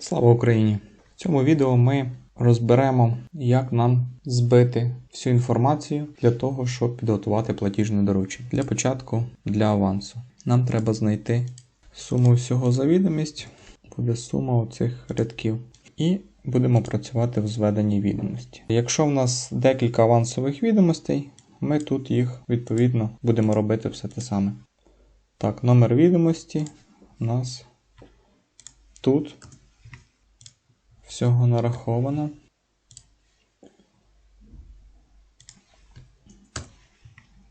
Слава Україні! В цьому відео ми розберемо, як нам збити всю інформацію для того, щоб підготувати платіжне доручення. Для початку для авансу. Нам треба знайти суму всього за відомість, буде сума оцих рядків. І будемо працювати в зведенні відомості. Якщо в нас декілька авансових відомостей, ми тут їх відповідно будемо робити все те саме. Так, номер відомості у нас тут всього нараховано.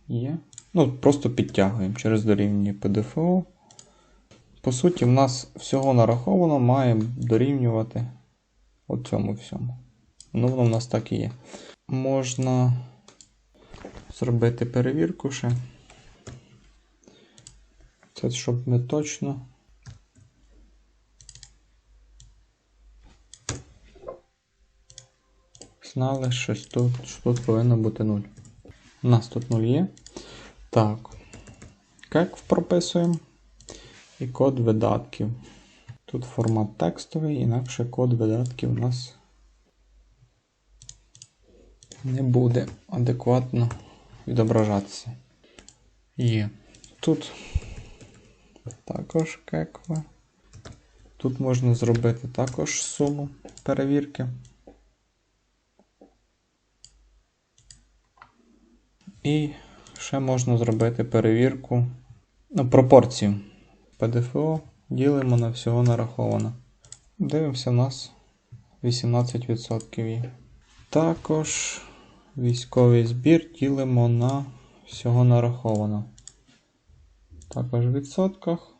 Є. Ну, просто підтягуємо через дорівнює ПДФО. По суті, в нас всього нараховано має дорівнювати оцьому всьому. Ну, воно в нас так і є. Можна зробити перевірку ще. Це щоб ми точно. Знали, що тут, що тут повинно бути 0. У нас тут 0 є. Так. Як прописуємо? І код видатків. Тут формат текстовий, інакше код видатків у нас не буде адекватно відображатися. Є. Тут також кеква. Тут можна зробити також суму перевірки. І ще можна зробити перевірку ну, пропорцію. ПДФО ділимо на всього нараховано. Дивимося, у нас 18% є. Також військовий збір ділимо на всього нараховано. Також в відсотках.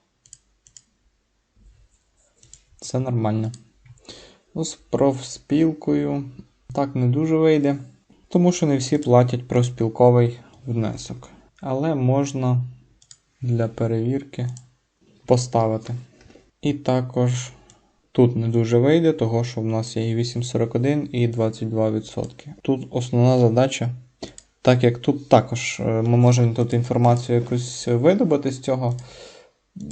Це нормально. Ну, з профспілкою так не дуже вийде, тому що не всі платять профспілковий внесок. Але можна для перевірки поставити. І також тут не дуже вийде, того що в нас є і 8,41 і 22%. Тут основна задача, так як тут також е, ми можемо тут інформацію якусь видобути з цього,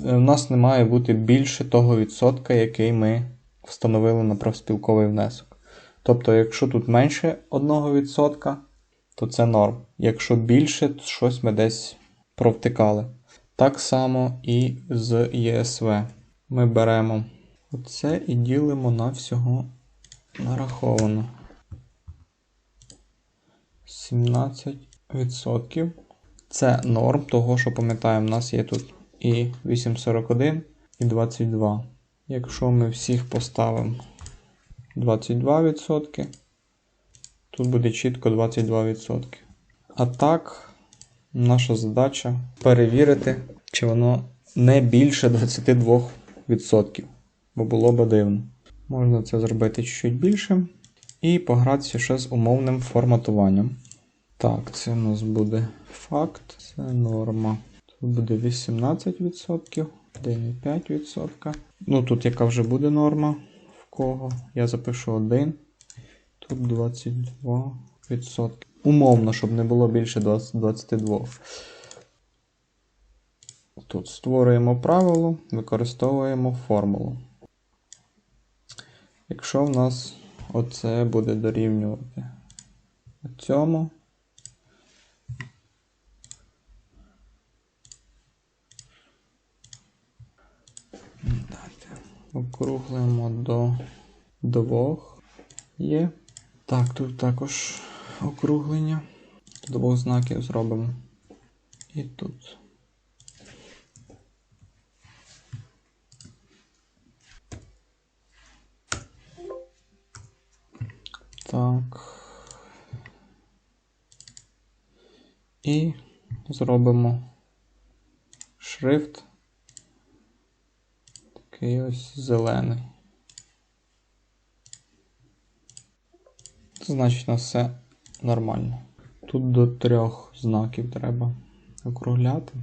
е, нас не має бути більше того відсотка, який ми встановили на профспілковий внесок. Тобто, якщо тут менше 1%, то це норм. Якщо більше, то щось ми десь провтикали. Так само і з ЄСВ. Ми беремо оце і ділимо на всього нараховано. 17%. Це норм, того, що пам'ятаємо, у нас є тут і 8,41, і 22. Якщо ми всіх поставимо 22%, тут буде чітко 22%. А так, наша задача перевірити, чи воно не більше 22%, бо було б дивно. Можна це зробити чуть-чуть більше. І погратися ще з умовним форматуванням. Так, це у нас буде факт, це норма. Тут буде 18%, 1,5%. Ну, тут яка вже буде норма в кого. Я запишу 1. Тут 22%. Умовно, щоб не було більше 22. Тут створюємо правило, використовуємо формулу. Якщо в нас оце буде дорівнювати цьому, округлимо до двох є. Так, тут також округлення. Двох знаків зробимо. І тут. Так. І зробимо шрифт. Такий ось зелений. Це значить у нас все нормально. Тут до трьох знаків треба округляти.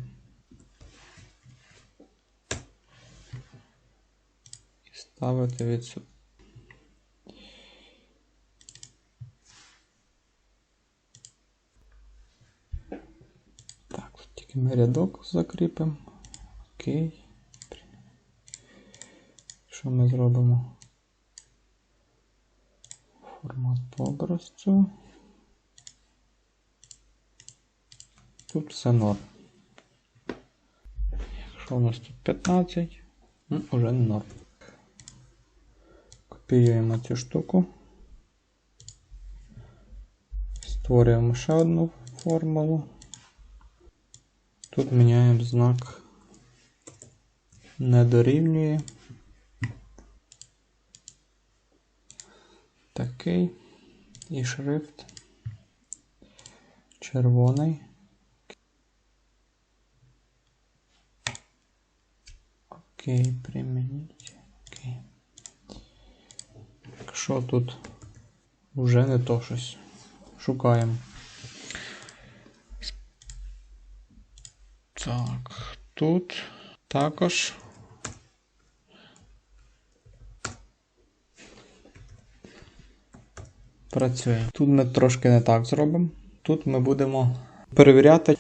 І ставити відсюди. Так, тут тільки ми рядок закріпимо. Окей. Що ми зробимо? Формат по образцю. Тут все норм. Якщо у нас тут 15, ну, не норм. Копіюємо цю штуку. Створюємо ще одну формулу. Тут міняємо знак не дорівнює. Такий. І шрифт. Червоний. Окей, примініть. Окей. Якщо тут вже не то щось. Шукаємо. Так, тут також. Працює. Тут ми трошки не так зробимо. Тут ми будемо перевіряти.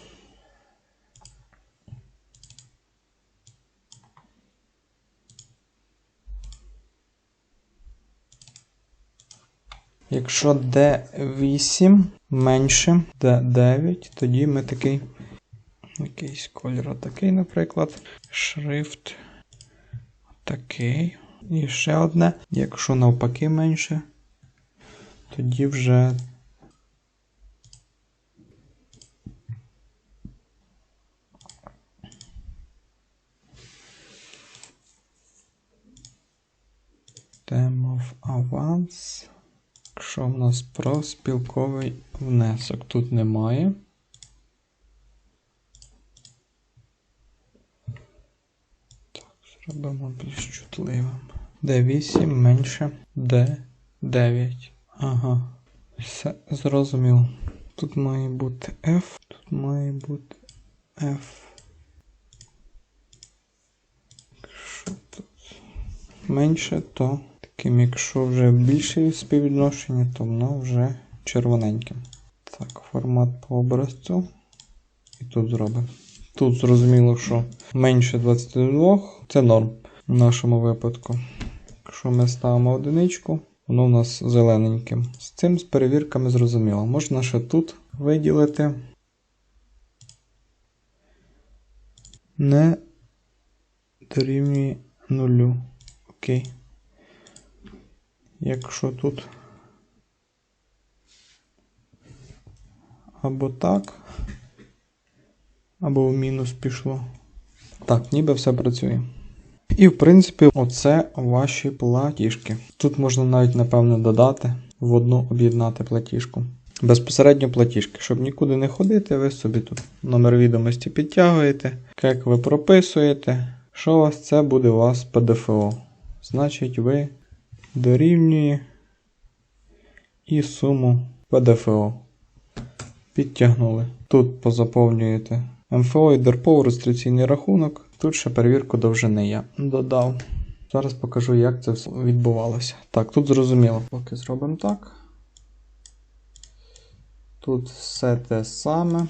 Якщо D8 менше D9, тоді ми такий якийсь кольор такий, наприклад. Шрифт такий. І ще одне. Якщо навпаки менше, тоді вже. Term of Avance. Якщо в нас про спілковий внесок тут немає. Так, зробимо більш чутливим. D8 менше D9. Ага. Все зрозуміло. Тут має бути F, тут має бути F. Якщо тут менше, то таким, якщо вже більше співвідношення, то воно вже червоненьке. Так, формат по образцю. І тут зробимо. Тут зрозуміло, що менше 22 це норм в нашому випадку. Якщо ми ставимо одиничку, воно у нас зелененьким. З цим з перевірками зрозуміло. Можна ще тут виділити. Не дорівнює нулю. Окей. Якщо тут або так, або в мінус пішло. Так, ніби все працює. І, в принципі, оце ваші платіжки. Тут можна навіть, напевно, додати в одну об'єднати платіжку. Безпосередньо платіжки. Щоб нікуди не ходити, ви собі тут номер відомості підтягуєте, як ви прописуєте, що у вас це буде у вас ПДФО. Значить, ви дорівнює і суму ПДФО. Підтягнули. Тут позаповнюєте МФО і ДРПО, реєстраційний рахунок. Тут ще перевірку довжини я додав. Зараз покажу, як це все відбувалося. Так, тут зрозуміло. Поки зробимо так. Тут все те саме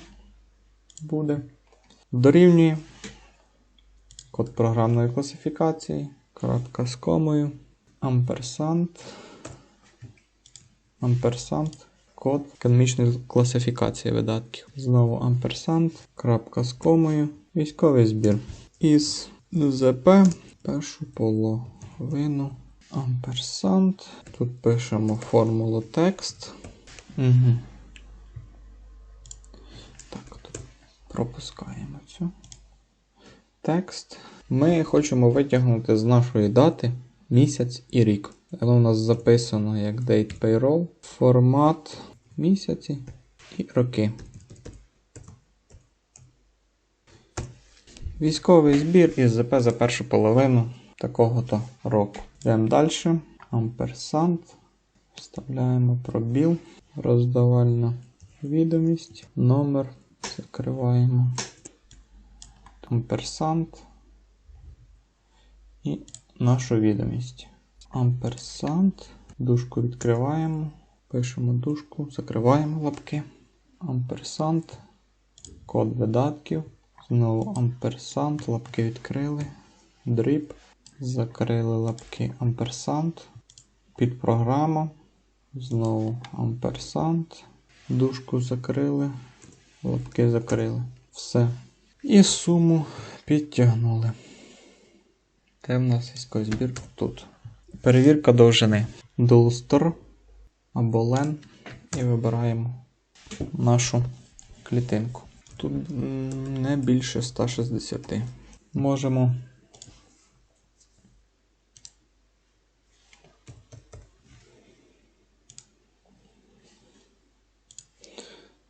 буде. Дорівнює код програмної класифікації. Коротка з комою. Амперсант. Амперсант. Код економічної класифікації видатків. Знову амперсант. Крапка з комою. Військовий збір. Із ЗП. Першу половину. Амперсант. Тут пишемо формулу текст. Угу. Так, тут пропускаємо цю. Текст. Ми хочемо витягнути з нашої дати місяць і рік. Воно у нас записано як Date Payroll, формат місяці і роки. Військовий збір із ЗП за першу половину такого-то року. Йдемо далі. Амперсант. Вставляємо пробіл, роздавальна відомість, номер. Закриваємо. Амперсант і нашу відомість. Амперсант. Дужку відкриваємо. Пишемо дужку, закриваємо лапки. Амперсант. Код видатків. Знову амперсант. Лапки відкрили. Дріб. Закрили лапки амперсант. Під програма. Знову амперсант. Дужку закрили, лапки закрили. Все. І суму підтягнули. Де в нас є збірка? Тут. Перевірка довжини. Дулстер або лен. І вибираємо нашу клітинку. Тут не більше 160. Можемо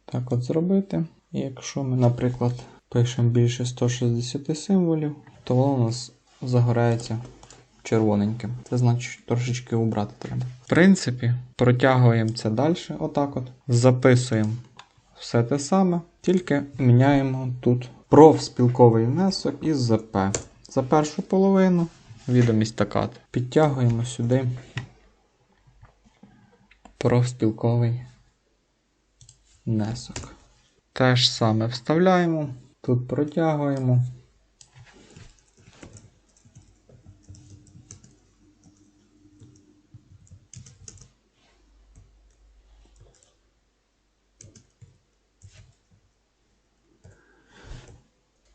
так от зробити. І якщо ми, наприклад, пишемо більше 160 символів, то воно у нас загорається червоненьким. Це значить трошечки убрати треба. В принципі, протягуємо це далі, отак от. Записуємо все те саме, тільки міняємо тут профспілковий внесок із ЗП. За першу половину відомість така. Підтягуємо сюди профспілковий внесок. Те ж саме вставляємо, тут протягуємо.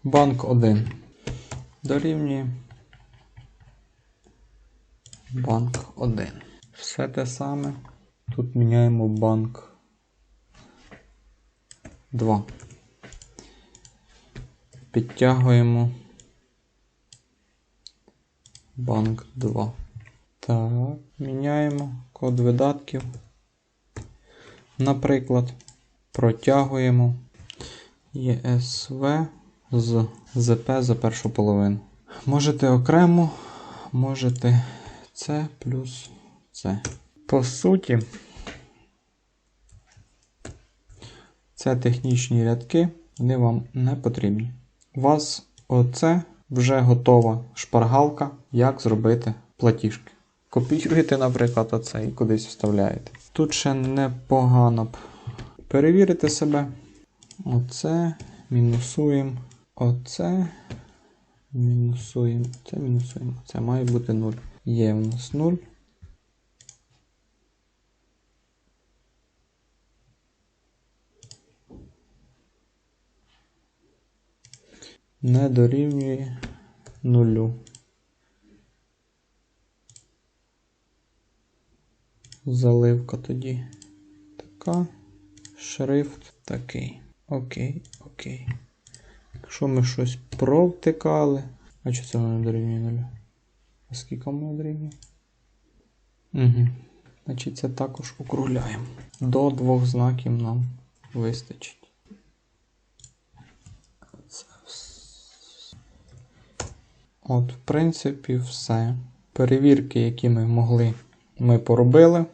Банк 1 дорівнює банк 1. Все те саме. Тут міняємо банк 2. Підтягуємо банк 2. Так, міняємо код видатків. Наприклад, протягуємо ESV з ЗП за першу половину. Можете окремо, можете С плюс С. По суті, це технічні рядки, вони вам не потрібні. У вас оце вже готова шпаргалка, як зробити платіжки. Копіюєте, наприклад, оце і кудись вставляєте. Тут ще непогано б перевірити себе. Оце мінусуємо. Оце мінусуємо. Це мінусуємо. Це має бути 0. Є у нас 0. Не дорівнює нулю. Заливка тоді така. Шрифт такий. Окей, окей. Якщо ми щось провтикали. А що це воно дорівнює нулю? А скільки воно дорівнює? Угу. Значить, це також округляємо. До двох знаків нам вистачить. От, в принципі, все. Перевірки, які ми могли, ми поробили.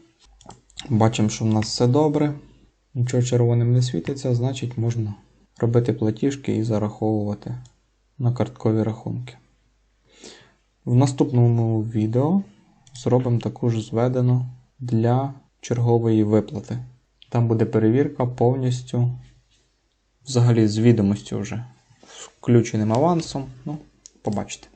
Бачимо, що в нас все добре. Нічого червоним не світиться, значить можна робити платіжки і зараховувати на карткові рахунки. В наступному відео зробимо таку ж зведену для чергової виплати. Там буде перевірка повністю, взагалі з відомостю вже, включеним авансом. Ну, побачите.